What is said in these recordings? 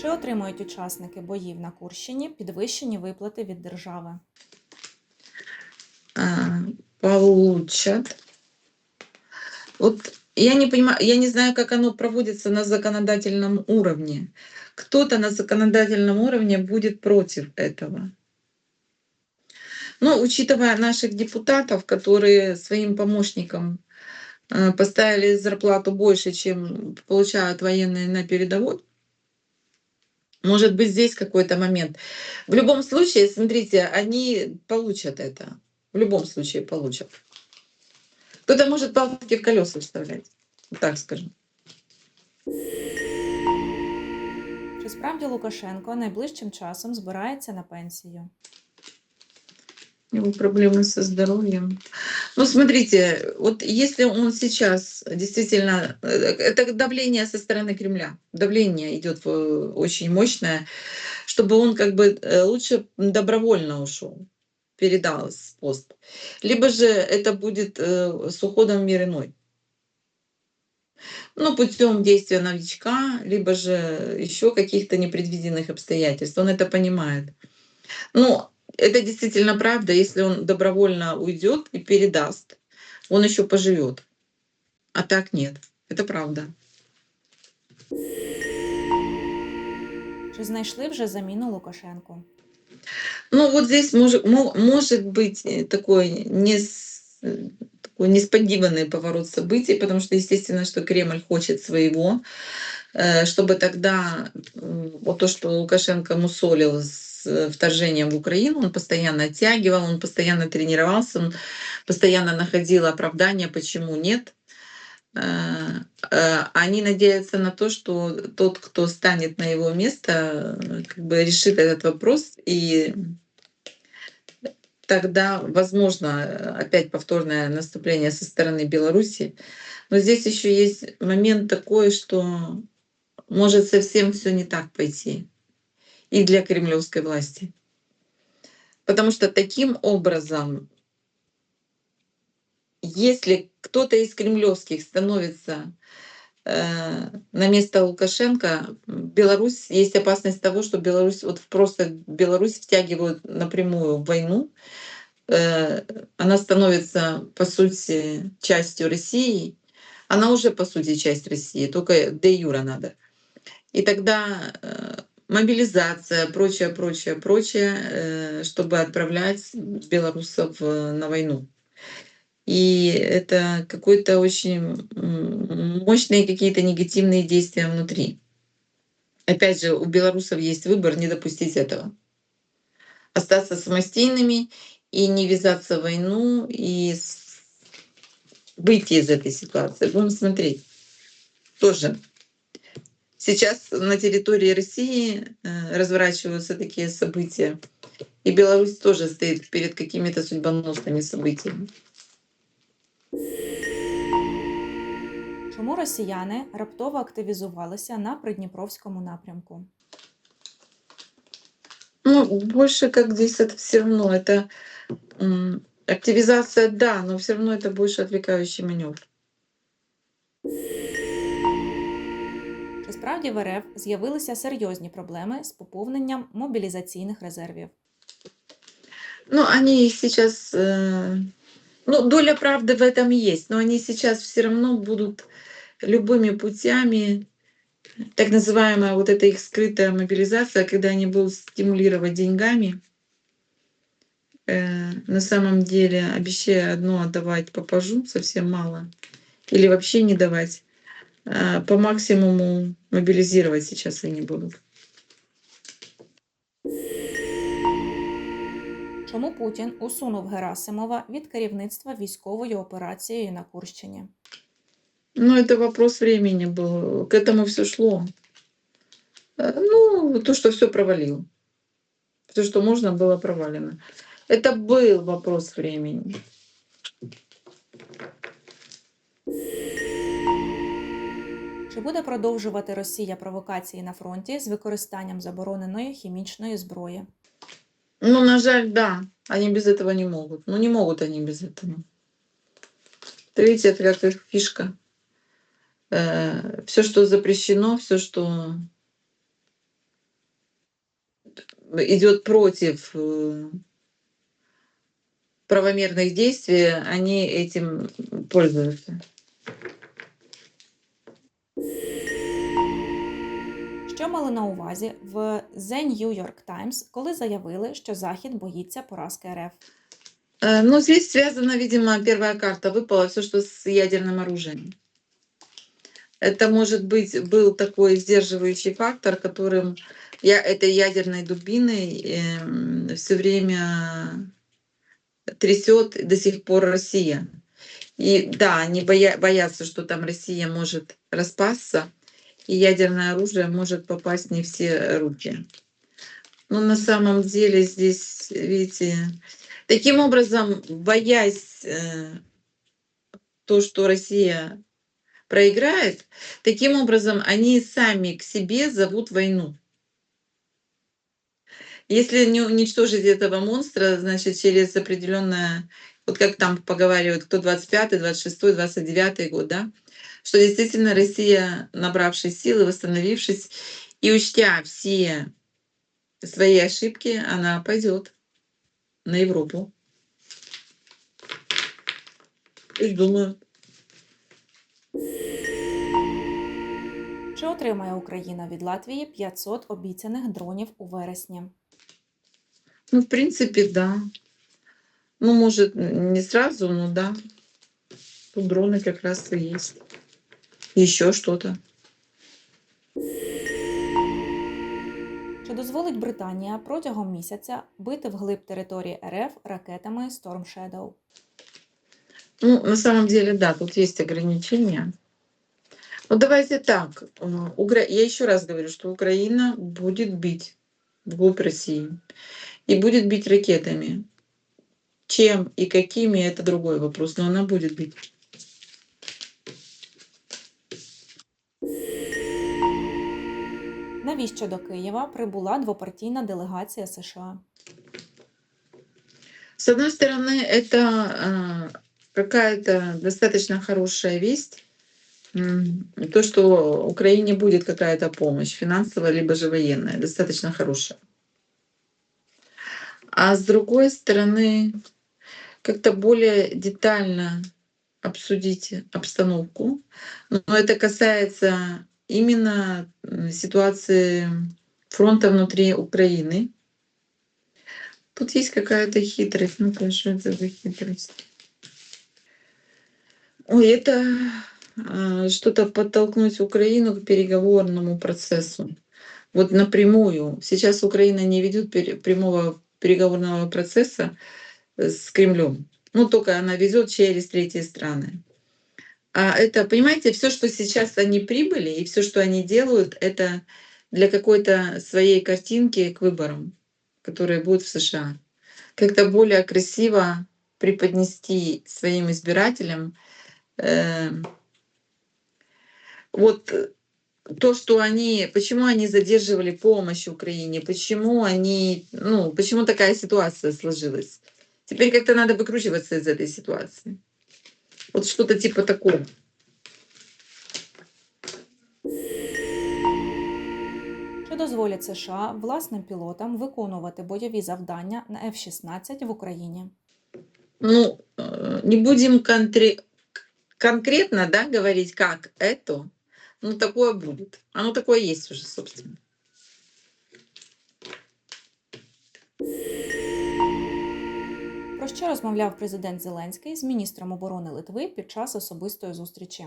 Чи отримують учасники боїв на Курщині підвищені виплати від держави? а, получат. Вот я не понимаю, я не знаю, как оно проводится на законодательном уровне. Кто-то на законодательном уровне будет против этого. Но учитывая наших депутатов, которые своим помощникам э, поставили зарплату больше, чем получают военные на передовой, может быть, здесь какой-то момент. В любом случае, смотрите, они получат это. В любом случае получат. Кто-то может палки в колеса вставлять. Вот Так скажем. Чи справді Лукашенко найближчим часом збирається на пенсію? У него проблемы со здоровьем. Ну, смотрите, вот если он сейчас действительно... э, Это давление со стороны Кремля. Давление идет э, очень мощное, чтобы он как бы э, лучше добровольно ушел, передал пост. Либо же это будет с уходом в мир иной. Ну, путем действия новичка, либо же еще каких-то непредвиденных обстоятельств. Он это понимает. Ну, это действительно правда, если он добровольно уйдет и передаст, он еще поживет. А так нет. Это правда. Чи знайшли вже заміну Лукашенку? Ну, вот здесь может, может быть э, такой, не, такой несподиванный поворот событий, потому что, естественно, что Кремль хочет своего, э, чтобы тогда вот то, что Лукашенко мусолил с э, вторжением в Украину, он постоянно оттягивал, он постоянно тренировался, он постоянно находил оправдания, почему нет. Э, э, Они надеются на то, что тот, кто станет на его место, как бы решит этот вопрос, и тогда возможно опять повторное наступление со стороны Беларуси. Но здесь еще есть момент такой, что может совсем все не так пойти и для кремлевской власти. Потому что таким образом, если кто-то из кремлевских становится э, на место Лукашенко, Беларусь есть опасность того, что Беларусь вот просто Беларусь втягивают напрямую в войну. Э, Она становится по сути частью России. Она уже по сути часть России, только де юра надо. И тогда э, мобилизация, прочее, прочее, прочее, э, чтобы отправлять белорусов э, на войну. И это какой-то очень мощные какие-то негативные действия внутри. Опять же, у белорусов есть выбор не допустить этого. Остаться самостийными и не ввязаться в войну, и выйти из этой ситуации. Будем смотреть. Тоже Сейчас на территории России э, разворачиваются такие события. И Беларусь тоже стоит перед какими-то судьбоносными событиями. Чому росіяни раптово активізувалися на Придніпровському напрямку? Ну, больше как здесь это все равно. Это м, активизация, да, но все равно это больше отвлекающий маневр. Чи справді в РФ з'явилися серйозні проблеми з поповненням мобілізаційних резервів? Ну, они сейчас, э, ну, доля правды в этом есть, но они сейчас все равно будут любыми путями, так называемая вот эта их скрытая мобилизация, когда они будут стимулировать деньгами, э, на самом деле обещая одно отдавать попажу совсем мало, или вообще не давать, а по максимуму мобилизировать сейчас они будут. Чому Путін усунув Герасимова від керівництва військовою операцією на Курщині? Ну, это вопрос времени был. К этому все шло. Э, Ну, то, что все провалил. Все, что можно, было провалено. Это был вопрос времени. Чи буде продовжувати Росія провокації на фронті з використанням забороненої хімічної зброї? Ну, на жаль, да. Они без этого не могут. Ну, не могут они без этого. Это, видите, это как их фишка. все, что запрещено, все, что идет против э, правомерных действий, они этим пользуются. Що мали на увазі в The New York Times, коли заявили, що Захід боїться поразки РФ? Э, Ну, здесь связана, видимо, первая карта выпала, все, что с ядерным оружием. Это может быть был такой сдерживающий фактор, которым я этой ядерной дубиной все время трясет до сих пор Россия. И да, они боя- боятся, что там Россия может распасться, и ядерное оружие может попасть не все руки. Но на самом деле здесь, видите, таким образом, боясь э, то, что Россия проиграет, таким образом они сами к себе зовут войну. Если не уничтожить этого монстра, значит, через определенное, вот как там поговаривают, кто 25, 26, 29 год, да, что действительно Россия, набравшись силы, восстановившись и учтя все свои ошибки, она пойдет на Европу. И думаю, Чи отримає Україна від Латвії 500 обіцяних дронів у вересні? ну, в принципе, да. Ну, может, не сразу, но да. Тут дроны как раз и есть. Еще что-то. Чи дозволить Британія протягом місяця бити вглиб території РФ ракетами Storm Shadow? Ну, на самом деле, да, тут есть ограничения. Ну, давайте так. э, Укра- Я еще раз говорю, что Украина будет бить вглубь России. И будет бить ракетами. Чем и какими, это другой вопрос, но она будет бить. Навіщо до Києва прибула двопартійна делегація США? С одной стороны, это а, какая-то достаточно хорошая весть, м, то, что Украине будет какая-то помощь, финансовая либо же военная, достаточно хорошая. А с другой стороны, как-то более детально обсудить обстановку. Но это касается именно ситуации фронта внутри Украины. Тут есть какая-то хитрость. Ну-ка, что это за хитрость? Ой, это а, что-то подтолкнуть Украину к переговорному процессу. Вот напрямую. Сейчас Украина не ведет пере- прямого переговорного процесса э, с Кремлем. Ну, только она ведет через третьи страны. А это, понимаете, все, что сейчас они прибыли и все, что они делают, это для какой-то своей картинки к выборам, которые будут в США. Как-то более красиво преподнести своим избирателям э, вот то, что они, почему они задерживали помощь Украине, почему они, ну, почему такая ситуация сложилась. Теперь как-то надо выкручиваться из этой ситуации. Вот что-то типа такого. Чи дозволять США власним пілотам виконувати бойові завдання на F-16 в Україні? Ну, э, не будем контре- конкретно да, говорить, как это, ну, такое будет. Оно такое есть уже, собственно. Про що розмовляв президент Зеленський з міністром оборони Литви під час особистої зустрічі?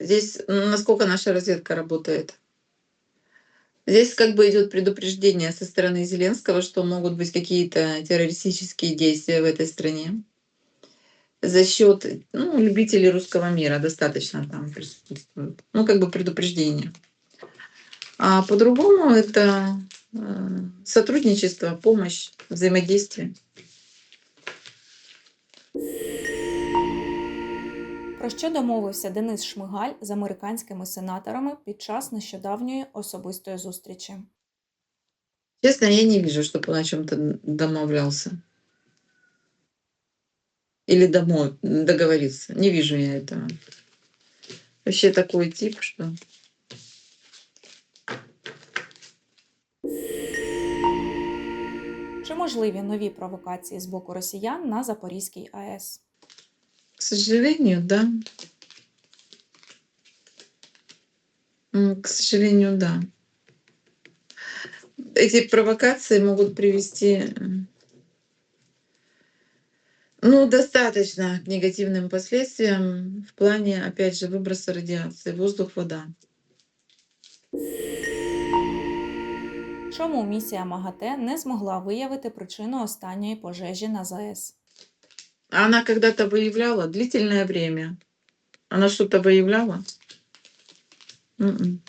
Здесь м, насколько наша разведка работает? Здесь как бы идет предупреждение со стороны Зеленского, что могут быть какие-то террористические действия в этой стране. За счет ну, любителей русского мира достаточно там присутствует. Ну, как бы предупреждение. А по-другому это э, сотрудничество, помощь, взаимодействие. Про що домовився Денис Шмигаль з американськими сенаторами під час нещодавньої особистої зустрічі? Честно, я не вижу, чтобы он о чем-то домовлялся. Или домо- договорился. Не вижу я этого. Вообще такой тип, что... можливі нові провокації з боку росіян на Запорізькій АЕС? К сожалению, да. М, К сожалению, да. Эти провокации могут привести м, ну, достаточно к негативным последствиям в плане, опять же, выброса радиации, воздух, вода. Чому місія МАГАТЕ не змогла виявити причину останньої пожежі на ЗАЕС? Она когда-то выявляла длительное время. Она что-то выявляла? М-м.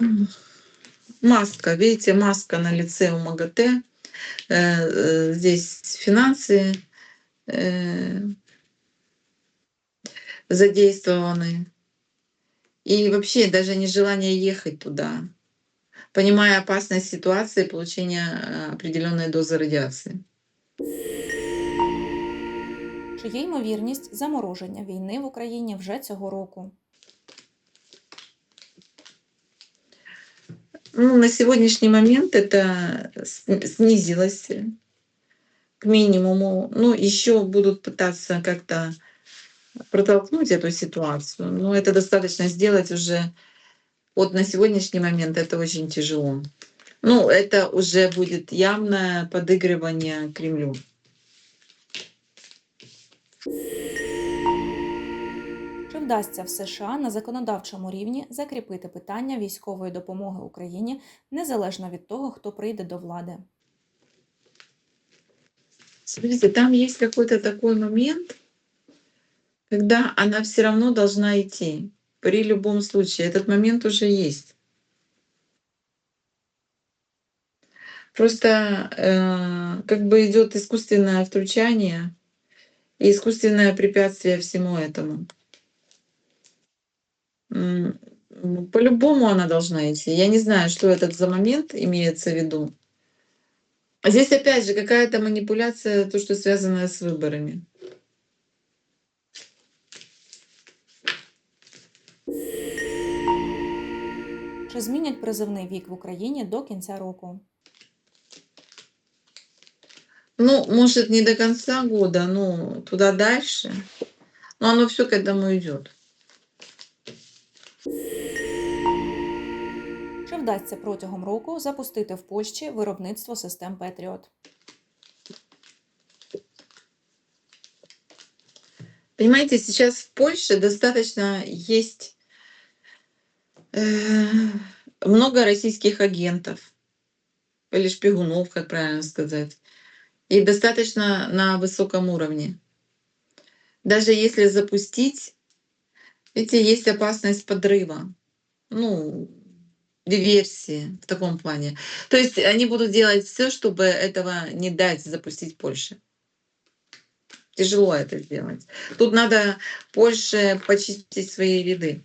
М. Маска, видите, маска на лице у МАГАТЭ. Э, э, Здесь финансы э, задействованы. И вообще даже нежелание ехать туда, понимая опасность ситуации получения э, определенной дозы радиации. Чи є ймовірність замороження війни в Україні вже цього року? Ну, на сегодняшний момент это сни- снизилось э, к минимуму. Ну, еще будут пытаться как-то протолкнуть эту ситуацию. Но это достаточно сделать уже вот на сегодняшний момент это очень тяжело. Ну, это уже будет явное подыгрывание Кремлю. Чи вдасться в США на законодавчому рівні закріпити питання військової допомоги Україні незалежно від того, хто прийде до влади? Смотрите, там есть какой-то такой момент, когда она все равно должна идти. При любом случае. Этот момент уже есть. Просто э, как бы идет искусственное втручание и искусственное препятствие всему этому. По-любому она должна идти. Я не знаю, что этот за момент имеется в виду. Здесь опять же какая-то манипуляция, то, что связано с выборами. Чи змінять призивний вік в Україні до кінця року? Ну, может, не до конца года, но туда дальше. Но оно все к этому идет. Чи вдасться протягом року запустити в Польщі виробництво систем Петріот? Понимаете, сейчас в Польше достаточно есть много российских агентов или шпигунов, как правильно сказать, и достаточно на высоком уровне. Даже если запустить, видите, есть опасность подрыва, ну, диверсии в таком плане. То есть они будут делать все, чтобы этого не дать запустить Польше. Тяжело это сделать. Тут надо Польше почистить свои ряды.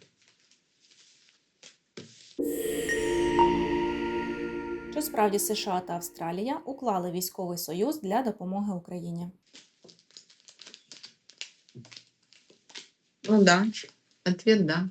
Чи справді США та Австралія уклали військовий союз для допомоги Україні? Ну да, ответ да.